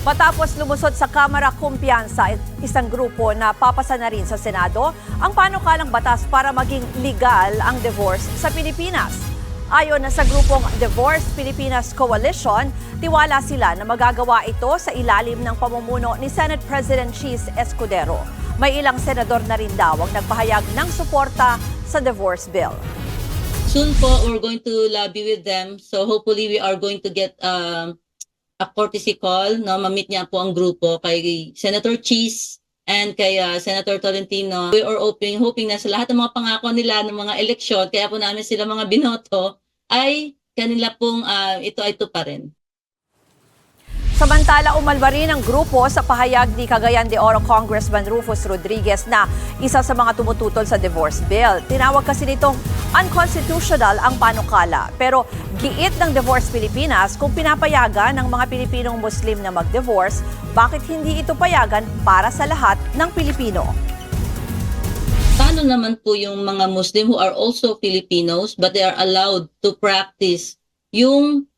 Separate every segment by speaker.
Speaker 1: Matapos lumusot sa Kamara Kumpiyansa, isang grupo na papasa na rin sa Senado, ang panukalang batas para maging legal ang divorce sa Pilipinas. Ayon na sa grupong Divorce Pilipinas Coalition, tiwala sila na magagawa ito sa ilalim ng pamumuno ni Senate President Cheese Escudero. May ilang senador na rin daw ang nagpahayag ng suporta sa divorce bill.
Speaker 2: soon po we're going to lobby with them so hopefully we are going to get um, a courtesy call no? Ma-meet niya po ang grupo kay Senator Cheese and kay uh, Senator Tolentino. We are hoping hoping na sa lahat ng mga pangako nila ng mga eleksyon kaya po namin sila mga binoto ay kanila pong uh, ito ay ito pa rin
Speaker 1: Samantala, umalma rin ang grupo sa pahayag ni Cagayan de Oro Congressman Rufus Rodriguez na isa sa mga tumututol sa divorce bill. Tinawag kasi nitong unconstitutional ang panukala. Pero giit ng Divorce Pilipinas kung pinapayagan ng mga Pilipinong Muslim na mag-divorce, bakit hindi ito payagan para sa lahat ng Pilipino?
Speaker 2: paano naman po yung mga Muslim who are also Filipinos but they are allowed to practice yung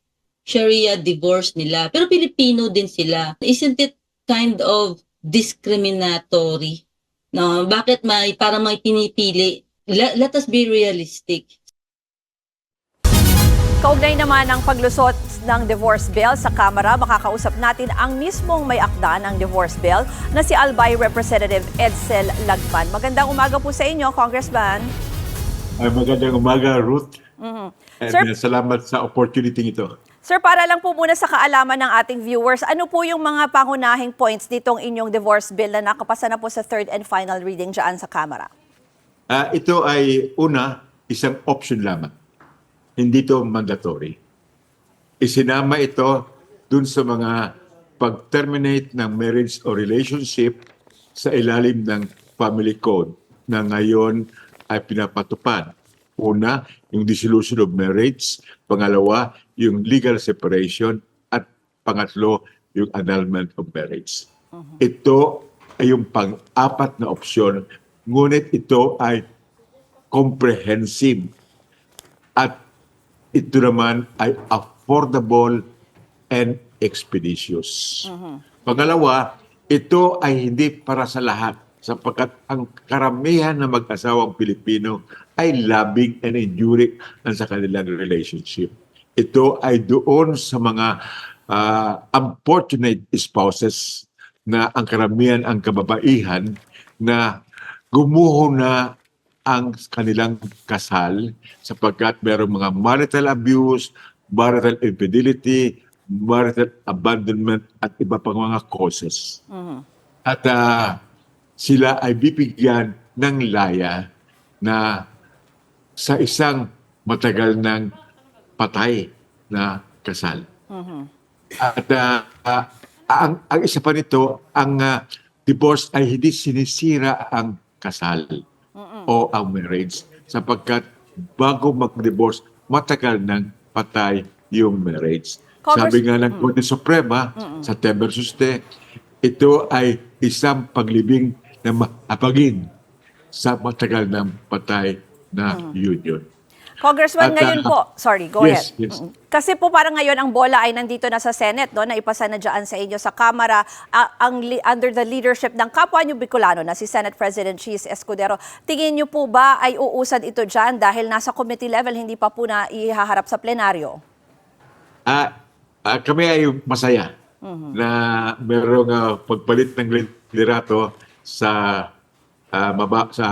Speaker 2: Sharia divorce nila. Pero Pilipino din sila. Isn't it kind of discriminatory? No, bakit may para may pinipili? Let, let us be realistic.
Speaker 1: Kaugnay naman ng paglusot ng divorce bill sa Kamara, makakausap natin ang mismong may akda ng divorce bill na si Albay Representative Edsel Lagman. Magandang umaga po sa inyo, Congressman.
Speaker 3: Ay, magandang umaga, Ruth.
Speaker 1: Mhm.
Speaker 3: And
Speaker 1: Sir-
Speaker 3: uh, salamat sa opportunity ito.
Speaker 1: Sir, para lang po muna sa kaalaman ng ating viewers, ano po yung mga pangunahing points nitong inyong divorce bill na nakapasa na po sa third and final reading dyan sa Kamara?
Speaker 3: Ah, ito ay una, isang option lamang. Hindi ito mandatory. Isinama ito dun sa mga pag-terminate ng marriage or relationship sa ilalim ng family code na ngayon ay pinapatupad. Una, yung dissolution of marriage. Pangalawa, yung legal separation. At pangatlo, yung annulment of marriage. Ito ay yung pang-apat na opsyon, ngunit ito ay comprehensive at ito naman ay affordable and expeditious. Pangalawa, ito ay hindi para sa lahat sapagkat ang karamihan ng mag-asawang Pilipino ay loving and enduring ang sa kanilang relationship. Ito ay doon sa mga ah, unfortunate spouses na ang karamihan ang kababaihan na gumuho na ang kanilang kasal sapagkat merong mga marital abuse, marital infidelity, marital abandonment at iba pang mga causes. At ah, sila ay bibigyan ng laya na sa isang matagal ng patay na kasal. At ah, ah, ang, ang isa pa nito, ang ah, divorce ay hindi sinisira ang kasal o ang marriage sapagkat bago mag-divorce, matagal nang patay yung marriage.
Speaker 1: Congress-
Speaker 3: Sabi nga ng Korte Suprema sa Te versus Te, ito ay isang paglibing na maapagin sa matagal ng patay na union.
Speaker 1: Congressman,
Speaker 3: At,
Speaker 1: ngayon
Speaker 3: ah,
Speaker 1: po, sorry, go
Speaker 3: yes,
Speaker 1: ahead.
Speaker 3: yes.
Speaker 1: Kasi po parang ngayon ang bola ay nandito na sa Senate, no, na ipasa na dyan sa inyo sa Kamara ah, ang under the leadership ng kapwa niyo Bicolano na si Senate President Cheese Escudero. Tingin niyo po ba ay uusad ito dyan dahil nasa committee level, hindi pa po na ihaharap sa plenaryo?
Speaker 3: Ah, ah, kami ay masaya na merong ah, pagpalit ng liderato sa ah, maba, sa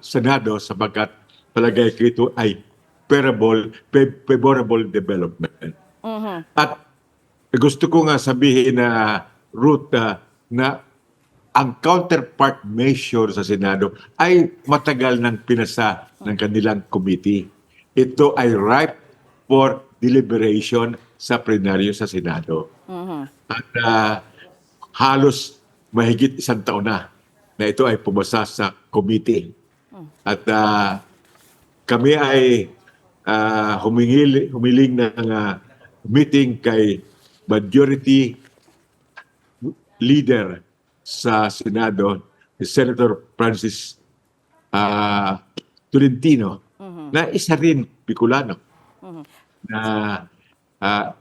Speaker 3: Senado sapagkat palagay ko ito ay favorable, fa- favorable development. At gusto ko nga sabihin na Ruth ah, na ang counterpart measure sa Senado ay matagal nang pinasa ng kanilang committee. Ito ay ripe for deliberation sa plenaryo sa Senado. At ah, halos mahigit isang taon na na ito ay pumasa sa committee. At ah, kami ay ah, humingil, humiling ng ah, meeting kay majority leader sa Senado, si Senator Francis ah, Tolentino, na isa rin Bicolano. Na ah,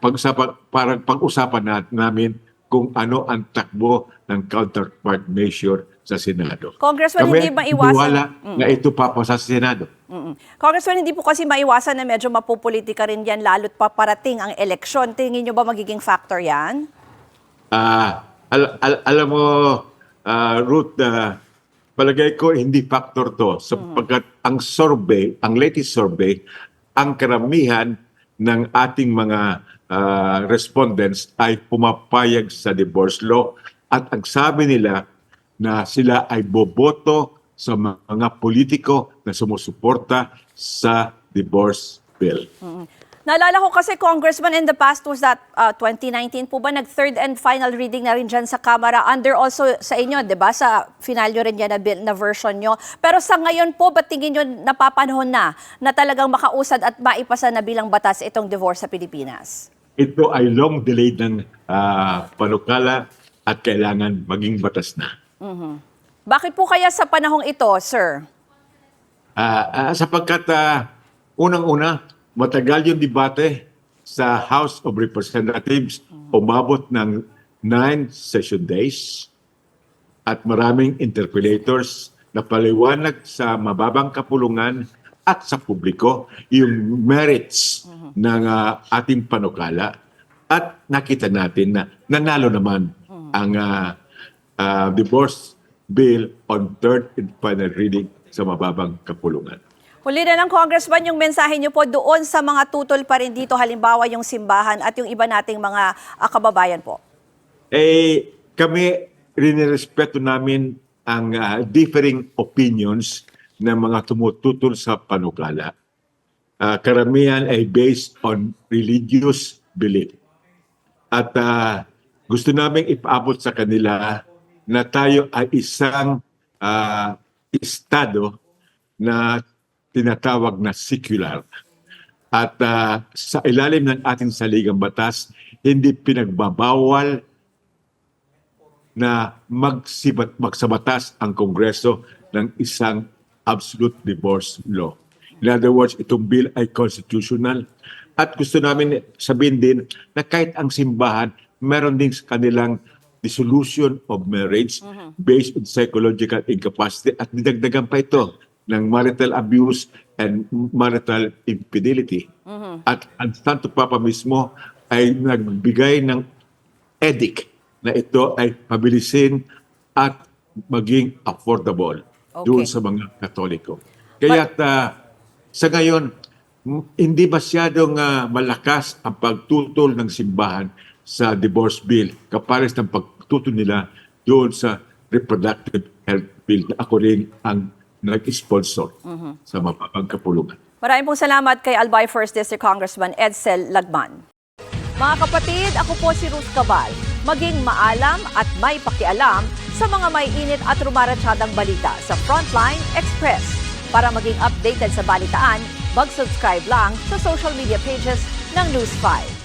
Speaker 3: pag-usapan, parang pag-usapan na, namin kung ano ang takbo ng counterpart measure sa Senado.
Speaker 1: Congressman,
Speaker 3: Kami
Speaker 1: hindi maiwasan.
Speaker 3: tiwala na ito papasa sa Senado.
Speaker 1: Mm-mm. Congressman, hindi po kasi maiwasan na medyo mapupolitika rin yan lalo't paparating ang eleksyon. Tingin nyo ba magiging factor yan?
Speaker 3: Ah, al- al- alam mo, ah, Ruth, ah, palagay ko hindi factor to sapagkat ang survey, ang latest survey, ang karamihan ng ating mga ah, respondents ay pumapayag sa divorce law at ang sabi nila na sila ay boboto sa mga politiko na sumusuporta sa divorce bill.
Speaker 1: Naalala ko kasi, Congressman, in the past was that uh, 2019 po ba, nag-third and final reading na rin dyan sa Kamara under also sa inyo, di ba? Sa finalyo rin yan na, bill, na version nyo. Pero sa ngayon po, ba't tingin nyo napapanahon na na talagang makausad at maipasa na bilang batas itong divorce sa Pilipinas?
Speaker 3: Ito ay long delayed ng ah, panukala at kailangan maging batas na.
Speaker 1: Bakit po kaya sa panahong ito, sir?
Speaker 3: Ah, ah, sapagkat ah, unang-una, matagal yung debate sa House of Representatives, umabot ng nine session days at maraming interpellators na paliwanag sa mababang kapulungan at sa publiko yung merits ng ah, ating panukala at nakita natin na nanalo naman ang ah, ah, divorce bill on third and final reading sa mababang kapulungan.
Speaker 1: Huli na ng Congressman yung mensahe niyo po doon sa mga tutol pa rin dito, halimbawa yung simbahan at yung iba nating mga ah, kababayan po.
Speaker 3: Eh, kami rinirespeto namin ang ah, differing opinions ng mga tumututol sa panukala. Ah, karamihan ay based on religious belief. At ah, gusto namin ipaabot sa kanila na tayo ay isang ah, estado na tinatawag na secular. At ah, sa ilalim ng ating saligang batas, hindi pinagbabawal na magsibat, magsabatas ang Kongreso ng isang absolute divorce law. In other words, itong bill ay constitutional. At gusto namin sabihin din na kahit ang simbahan, meron din kanilang dissolution of marriage based on psychological incapacity at didagdagan pa ito ng marital abuse and marital infidelity. At ang Santo Papa mismo ay nagbigay ng edict na ito ay pabilisin at maging affordable
Speaker 1: Okay.
Speaker 3: doon sa mga Katoliko. Kaya sa ngayon, hindi masyadong ah, malakas ang pagtutol ng simbahan sa divorce bill kapares ng pagtutol nila doon sa reproductive health bill na ako rin ang nag-sponsor sa mababang kapulungan.
Speaker 1: Maraming pong salamat kay Albay First District Congressman Edsel Lagman. Mga kapatid, ako po si Ruth Cabal. Maging maalam at may pakialam sa mga may init at rumaratsyadang balita sa Frontline Express. Para maging updated sa balitaan, mag-subscribe lang sa social media pages ng News 5.